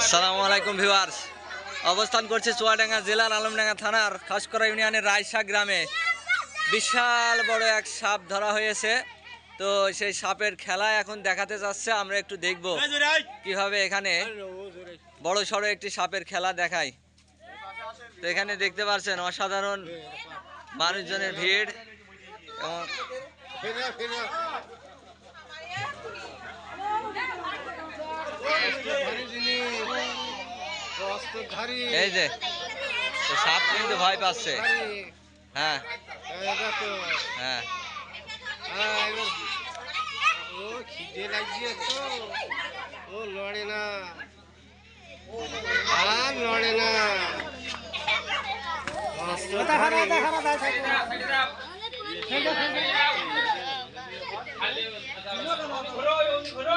আসসালামু আলাইকুম ভিওয়ার্স অবস্থান করছে চুয়াডাঙ্গা জেলার আলমডাঙ্গা থানার খাসকরা ইউনিয়নের রায়সা গ্রামে। বিশাল বড় এক সাপ ধরা হয়েছে। তো সেই সাপের খেলা এখন দেখাতে যাচ্ছে আমরা একটু দেখব কীভাবে এখানে বড় সড়ো একটি সাপের খেলা দেখায়। তো এখানে দেখতে পাচ্ছেন অসাধারণ মানুষজনের ভিড়। এবং এই যে সাপ কিন্তু ভয় পাচ্ছে। হ্যাঁ। হ্যাঁ, হ্যাঁ।, হ্যাঁ ও খিদে লাগিয়ে তো। ও লড়ে না। আর লড়ে না। ঘুরো ঘুরো ঘুরো।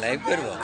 लाइव करवा।